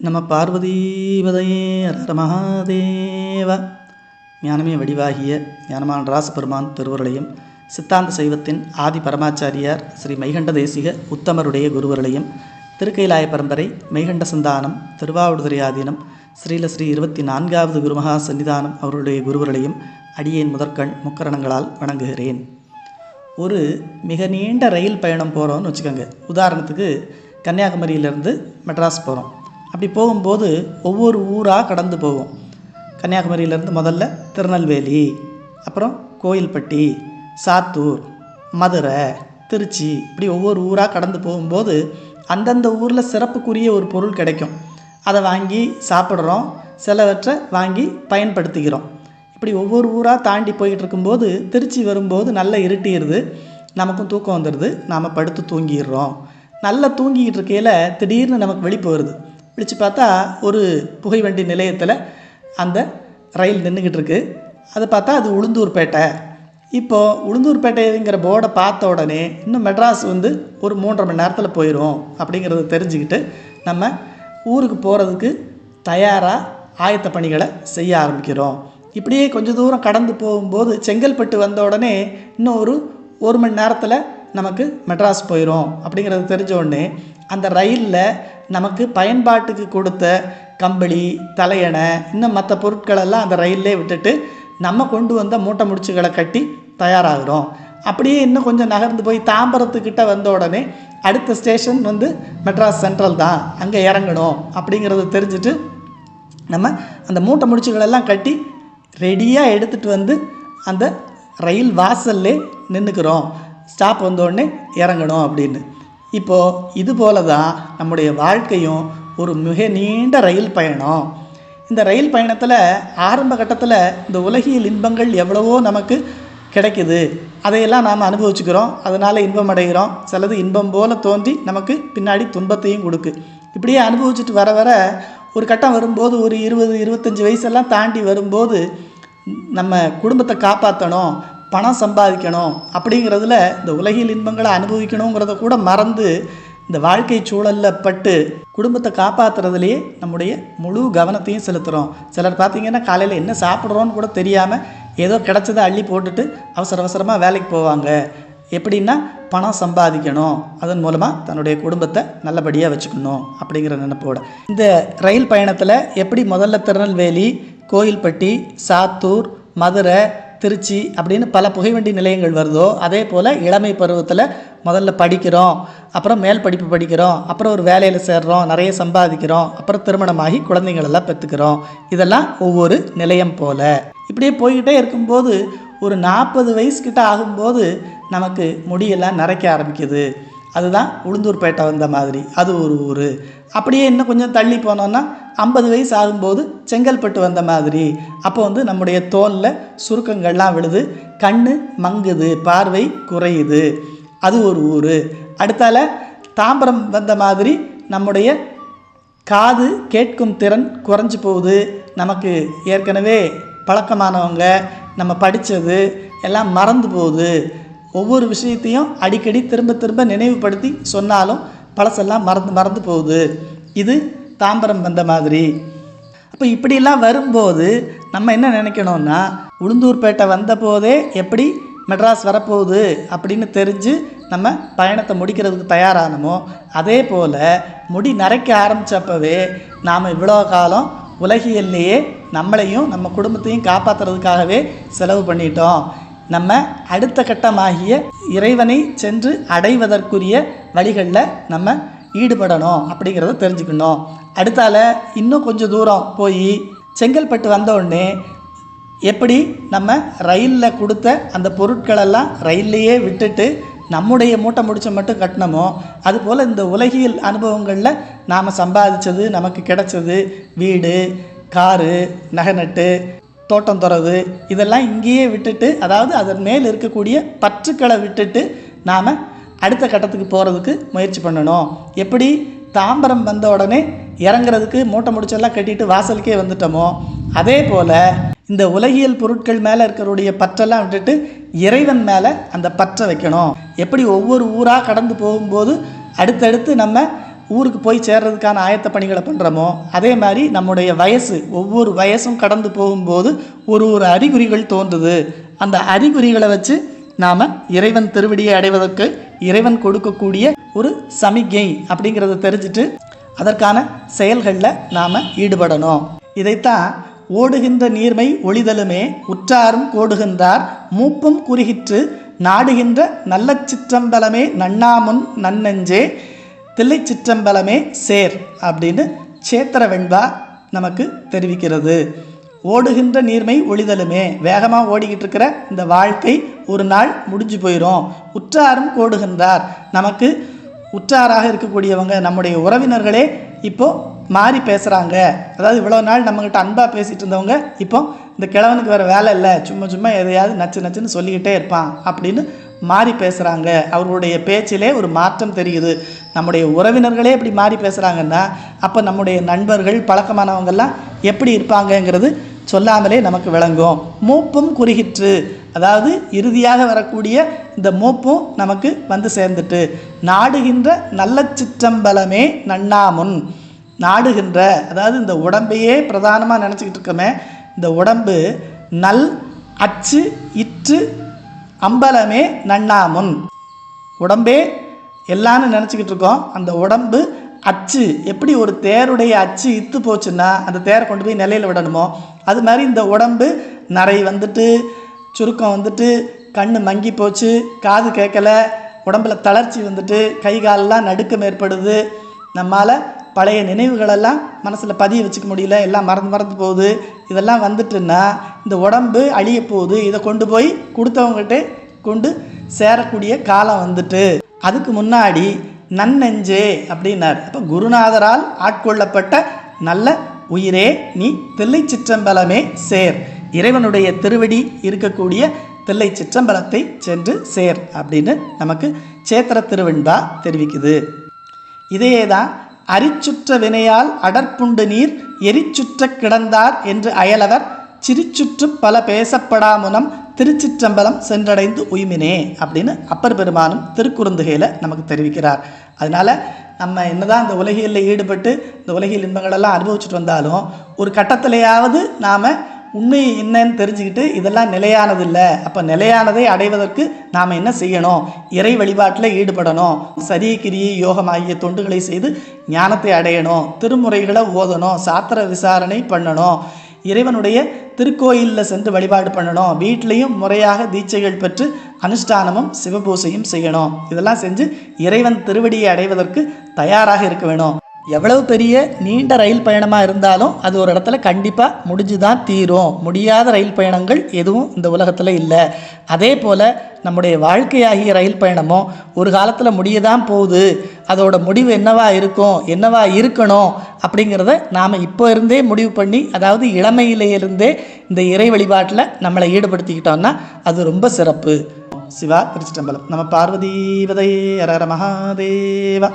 நம்ம பார்வதீபதையே ஹர மகாதேவ ஞானமே வடிவாகிய ஞானமான ராசபெருமான் திருவருளையும் சித்தாந்த சைவத்தின் ஆதி பரமாச்சாரியார் ஸ்ரீ மைகண்ட தேசிக உத்தமருடைய குருவர்களையும் திருக்கைலாய பரம்பரை மைகண்ட சந்தானம் திருவாவூடுதுறை ஆதீனம் ஸ்ரீல ஸ்ரீ இருபத்தி நான்காவது குருமகா சன்னிதானம் அவருடைய குருவர்களையும் அடியேன் முதற்கண் முக்கரணங்களால் வணங்குகிறேன். ஒரு மிக நீண்ட ரயில் பயணம் போகிறோம்னு வச்சுக்கோங்க. உதாரணத்துக்கு கன்னியாகுமரியிலேருந்து மெட்ராஸ் போகிறோம் அப்படி போகும்போது ஒவ்வொரு ஊராக கடந்து போவோம் கன்னியாகுமரியிலேருந்து முதல்ல திருநெல்வேலி அப்புறம் கோயில்பட்டி சாத்தூர் மதுரை திருச்சி இப்படி ஒவ்வொரு ஊராக கடந்து போகும்போது அந்தந்த ஊரில் சிறப்புக்குரிய ஒரு பொருள் கிடைக்கும். அதை வாங்கி சாப்பிட்றோம் சிலவற்றை வாங்கி பயன்படுத்திக்கிறோம் இப்படி ஒவ்வொரு ஊராக தாண்டி போயிட்டு இருக்கும்போது திருச்சி வரும்போது நல்லா இருட்டிடுது. நமக்கும் தூக்கம் வந்துடுது. நாம் படுத்து தூங்கிடுறோம். நல்லா தூங்கிக்கிட்டு இருக்கையில் திடீர்னு நமக்கு வெளி வருது விழிச்சு பார்த்தா ஒரு புகை வண்டி நிலையத்தில் அந்த ரயில் நின்றுக்கிட்டு இருக்குது அதை பார்த்தா அது உளுந்தூர்பேட்டை. இப்போது உளுந்தூர்பேட்டைங்கிற போர்டை பார்த்த உடனே இன்னும் மெட்ராஸ் வந்து ஒரு மூன்றரை மணி நேரத்தில் போயிடும் அப்படிங்கிறத தெரிஞ்சுக்கிட்டு நம்ம ஊருக்கு போகிறதுக்கு தயாராக ஆயத்த பணிகளை செய்ய ஆரம்பிக்கிறோம். இப்படியே கொஞ்சம் தூரம் கடந்து போகும்போது செங்கல்பட்டு வந்த உடனே இன்னும் ஒரு ஒரு மணி நேரத்தில் நமக்கு மெட்ராஸ் போயிடும் அப்படிங்கிறது தெரிஞ்ச உடனே அந்த ரயிலில் நமக்கு பயன்பாட்டுக்கு கொடுத்த கம்பளி தலையணை இன்னும் மற்ற பொருட்களெல்லாம் அந்த ரயிலே விட்டுட்டு நம்ம கொண்டு வந்த மூட்டை முடிச்சுகளை கட்டி தயாராகிறோம். அப்படியே இன்னும் கொஞ்சம் நகர்ந்து போய் தாம்பரத்துக்கிட்ட வந்த உடனே அடுத்த ஸ்டேஷன் வந்து மெட்ராஸ் சென்ட்ரல் தான். அங்கே இறங்கணும் அப்படிங்கிறத தெரிஞ்சுட்டு நம்ம அந்த மூட்டை முடிச்சுகளெல்லாம் கட்டி ரெடியாக எடுத்துகிட்டு வந்து அந்த ரயில் வாசல்லே நின்றுக்கிறோம் ஸ்டாப் வந்தோடனே இறங்கணும் அப்படின்னு. இப்போது இது போல தான் நம்முடைய வாழ்க்கையும் ஒரு மிக நீண்ட ரயில் பயணம். இந்த ரயில் பயணத்தில் ஆரம்ப கட்டத்தில் இந்த உலகியல் இன்பங்கள் எவ்வளவோ நமக்கு கிடைக்குது. அதையெல்லாம் நாம் அனுபவிச்சுக்கிறோம். அதனால் இன்பம் அடைகிறோம். சிலது இன்பம் போல தோன்றி நமக்கு பின்னாடி துன்பத்தையும் கொடுக்கு. இப்படியே அனுபவிச்சுட்டு வர வர ஒரு கட்டம் வரும்போது ஒரு இருபது இருபத்தஞ்சி வயசெல்லாம் தாண்டி வரும்போது நம்ம குடும்பத்தை காப்பாற்றணும் பணம் சம்பாதிக்கணும் அப்படிங்கிறதுல இந்த உலகில் இன்பங்களை அனுபவிக்கணுங்கிறத கூட மறந்து இந்த வாழ்க்கை சூழலில் பட்டு குடும்பத்தை காப்பாற்றுறதுலேயே நம்முடைய முழு கவனத்தையும் செலுத்துகிறோம் சிலர் பார்த்திங்கன்னா காலையில் என்ன சாப்பிட்றோன்னு கூட தெரியாமல் ஏதோ கிடச்சதை அள்ளி போட்டுட்டு அவசர அவசரமாக வேலைக்கு போவாங்க. எப்படின்னா பணம் சம்பாதிக்கணும். அதன் மூலமாக தன்னுடைய குடும்பத்தை நல்லபடியாக வச்சுக்கணும் அப்படிங்கிற நினைப்போட. இந்த ரயில் பயணத்தில் எப்படி முதல்ல திருநெல்வேலி கோயில்பட்டி சாத்தூர் மதுரை திருச்சி அப்படின்னு பல புகைவண்டி நிலையங்கள் வருதோ அதே போல் இளமை பருவத்தில் முதல்ல படிக்கிறோம் அப்புறம் மேல் படிப்பு படிக்கிறோம் அப்புறம் ஒரு வேலையில் சேர்றோம் நிறைய சம்பாதிக்கிறோம் அப்புறம் திருமணமாகி குழந்தைங்களெல்லாம் பெற்றுக்கிறோம் இதெல்லாம் ஒவ்வொரு நிலையம் போல். இப்படியே போய்கிட்டே இருக்கும்போது ஒரு நாற்பது வயசுக்கிட்ட ஆகும்போது நமக்கு முடியெல்லாம் நரைக்க ஆரம்பிக்குது. அதுதான் உளுந்தூர்பேட்டை வந்த மாதிரி. அது ஒரு ஊர். அப்படியே இன்னும் கொஞ்சம் தள்ளி போனோன்னா ஐம்பது வயசு ஆகும்போது செங்கல்பட்டு வந்த மாதிரி. அப்போ வந்து நம்முடைய தோலில் சுருக்கங்கள்லாம் விழுது. கண் மங்குது பார்வை குறையுது. அது ஒரு ஊர். அடுத்தால தாம்பரம் வந்த மாதிரி நம்முடைய காது கேட்கும் திறன் குறைஞ்சி போகுது. நமக்கு ஏற்கனவே பழக்கமானவங்க நம்ம படித்தது எல்லாம் மறந்து போகுது. ஒவ்வொரு விஷயத்தையும் அடிக்கடி திரும்ப திரும்ப நினைவுபடுத்தி சொன்னாலும் பழசெல்லாம் மறந்து மறந்து போகுது. இது தாம்பரம் வந்த மாதிரி. அப்போ இப்படிலாம் வரும்போது நம்ம என்ன நினைக்கணும்னா உளுந்தூர்பேட்டை வந்த போதே எப்படி மெட்ராஸ் வரப்போகுது அப்படின்னு தெரிஞ்சு நம்ம பயணத்தை முடிக்கிறதுக்கு தயாரானமோ அதே போல் முடி நரைக்க ஆரம்பித்தப்பவே நாம் இவ்வளோ காலம் உலகியல்லையே நம்மளையும் நம்ம குடும்பத்தையும் காப்பாற்றுறதுக்காகவே செலவு பண்ணிட்டோம். நம்ம அடுத்த கட்டமாகிய இறைவனை சென்று அடைவதற்குரிய வழிகளில் நம்ம ஈடுபடணும் அப்படிங்கிறத தெரிஞ்சுக்கணும். அடுத்தால இன்னும் கொஞ்சம் தூரம் போய் செங்கல்பட்டு வந்தோடனே எப்படி நம்ம ரயிலில் கொடுத்த அந்த பொருட்களெல்லாம் ரயில்லையே விட்டுட்டு நம்முடைய மூட்டை முடிச்ச மட்டும் கட்டினமோ அதுபோல் இந்த உலகியல் அனுபவங்களில் நாம் சம்பாதிச்சது நமக்கு கிடைச்சது வீடு காரு நகை நட்டு தோட்டம் துறது இதெல்லாம் இங்கேயே விட்டுட்டு அதாவது அதன் மேல் இருக்கக்கூடிய பற்றுக்களை விட்டுட்டு நாம் அடுத்த கட்டத்துக்கு போகிறதுக்கு முயற்சி பண்ணணும். எப்படி? தாம்பரம் வந்த உடனே இறங்குறதுக்கு மூட்டை முடிச்செல்லாம் கட்டிட்டு வாசலுக்கே வந்துட்டோமோ? அதே போல் இந்த உலகியல் பொருட்கள் மேலே இருக்கிறவுடைய பற்றெல்லாம் விட்டுட்டு இறைவன் மேலே அந்த பற்றை வைக்கணும். எப்படி ஒவ்வொரு ஊராக கடந்து போகும்போது அடுத்தடுத்து நம்ம ஊருக்கு போய் சேர்றதுக்கான ஆயத்த பணிகளை பண்ணுறோமோ அதே மாதிரி நம்முடைய வயசு ஒவ்வொரு வயசும் கடந்து போகும்போது ஒரு ஒரு அறிகுறிகள் தோன்றுது. அந்த அறிகுறிகளை வச்சு நாம் இறைவன் திருவடியை அடைவதற்கு இறைவன் கொடுக்கக்கூடிய ஒரு சமிகை அப்படிங்கிறத தெரிஞ்சுட்டு அதற்கான செயல்களில் நாம் ஈடுபடணும். இதைத்தான் ஓடுகின்ற நீர்மை ஒளிதலுமே உற்றாரும் கோடுகின்றார் மூப்பும் குறுகிற்று நாடுகின்ற நல்ல சிற்றம்பலமே நன்னாமுன் நன்னெஞ்சே தில்லை சிற்றம்பலமே சேர் அப்படின்னு சேத்திர வெண்பா நமக்கு தெரிவிக்கிறது. ஓடுகின்ற நீர்மை ஒளிதலுமே. வேகமாக ஓடிக்கிட்டு இருக்கிற இந்த வாழ்க்கை ஒரு நாள் முடிஞ்சு போயிடும் உற்றாரும் கோடுகின்றார். நமக்கு உற்றாராக இருக்கக்கூடியவங்க நம்முடைய உறவினர்களே இப்போது மாறி பேசுகிறாங்க அதாவது இவ்வளோ நாள் நம்மக்கிட்ட அன்பாக பேசிகிட்டு இருந்தவங்க இப்போ இந்த கிழவனுக்கு வேறு வேலை இல்லை. சும்மா சும்மா எதையாவது நச்சு நச்சுன்னு சொல்லிக்கிட்டே இருப்பான் அப்படின்னு மாறி பேசுகிறாங்க அவர்களுடைய பேச்சிலே ஒரு மாற்றம் தெரியுது. நம்முடைய உறவினர்களே இப்படி மாறி பேசுகிறாங்கன்னா அப்போ நம்முடைய நண்பர்கள் பழக்கமானவங்கள்லாம் எப்படி இருப்பாங்கங்கிறது சொல்லாமலே நமக்கு விளங்கும். மூப்பும் குறுகிற்று. அதாவது இறுதியாக வரக்கூடிய இந்த மூப்பும் நமக்கு வந்து சேர்ந்துட்டு நாடுகின்ற நல்ல சிற்றம்பலமே நன்னாமுன். நாடுகின்ற அதாவது இந்த உடம்பையே பிரதானமாக நினச்சிக்கிட்டு இருக்கோமே இந்த உடம்பு நல் அச்சு இற்று அம்பலமே நன்னாமுன். உடம்பே எல்லான்னு நினச்சிக்கிட்டு இருக்கோம் அந்த உடம்பு அச்சு. எப்படி ஒரு தேருடைய அச்சு இத்து போச்சுன்னா அந்த தேரை கொண்டு போய் நிலையில் விடணுமோ? அது மாதிரி இந்த உடம்பு நரை வந்துட்டு சுருக்கம் வந்துட்டு கண் மங்கி போச்சு காது கேட்கல உடம்புல தளர்ச்சி வந்துட்டு கை காலெல்லாம் நடுக்கம் ஏற்படுது. நம்மால் பழைய நினைவுகளெல்லாம் மனசில் பதிய வச்சுக்க முடியல எல்லாம் மறந்து மறந்து போகுது. இதெல்லாம் வந்துட்டுன்னா இந்த உடம்பு அழிய போகுது. இதை கொண்டு போய் கொடுத்தவங்ககிட்ட கொண்டு சேரக்கூடிய காலம் வந்துட்டு. அதுக்கு முன்னாடி நன்னெஞ்சே அப்படின்னார். அப்போ குருநாதரால் ஆட்கொள்ளப்பட்ட நல்ல உயிரே நீ தில்லை சிற்றம்பலமே சேர். இறைவனுடைய திருவடி இருக்கக்கூடிய தில்லை சிற்றம்பலத்தை சென்று சேர் அப்படின்னு நமக்கு சேத்திர திருவெண்பா தெரிவிக்குது. இதையே தான் அரிச்சுற்ற வினையால் அடற்புண்டு நீர் எரிச்சுற்ற கிடந்தார் என்று அயலவர் சிரிச்சுற்று பல பேசப்படாமுனம் திருச்சிற்றம்பலம் சென்றடைந்து உய்மினே அப்படின்னு அப்பர் பெருமானும் திருக்குறுந்துகையில் நமக்கு தெரிவிக்கிறார். அதனால் நம்ம என்னதான் இந்த உலகியலில் ஈடுபட்டு இந்த உலகியல் இன்பங்களெல்லாம் அனுபவிச்சுட்டு வந்தாலும் ஒரு கட்டத்திலேயாவது நாம் உண்மை என்னன்னு தெரிஞ்சுக்கிட்டு இதெல்லாம் நிலையானதில்லை. அப்போ நிலையானதை அடைவதற்கு நாம் என்ன செய்யணும்? இறை வழிபாட்டில் ஈடுபடணும். சரி கிரியை யோகம் ஆகிய தொண்டுகளை செய்து ஞானத்தை அடையணும். திருமுறைகளை ஓதணும். சாத்திர விசாரணை பண்ணணும். இறைவனுடைய திருக்கோயிலில் சென்று வழிபாடு பண்ணணும். வீட்லேயும் முறையாக தீட்சைகள் பெற்று அனுஷ்டானமும் சிவபூசையும் செய்யணும். இதெல்லாம் செஞ்சு இறைவன் திருவடியை அடைவதற்கு தயாராக இருக்க வேணும். எவ்வளவு பெரிய நீண்ட ரயில் பயணமாக இருந்தாலும் அது ஒரு இடத்துல கண்டிப்பாக முடிஞ்சு தான் தீரும். முடியாத ரயில் பயணங்கள் எதுவும் இந்த உலகத்தில் இல்லை. அதே போல் நம்முடைய வாழ்க்கையாகிய ரயில் பயணமும் ஒரு காலத்தில் முடிய தான் போகுது. அதோட முடிவு என்னவா இருக்கும்? என்னவா இருக்கணும்? அப்படிங்கிறத நாம் இப்போ இருந்தே முடிவு பண்ணி அதாவது இளமையிலேருந்தே இந்த இறை வழிபாட்டில் நம்மளை ஈடுபடுத்திக்கிட்டோம்னா அது ரொம்ப சிறப்பு. சிவா திருச்சிட்டம்பலம் நம்ம பார்வதி வதை மகாதேவா.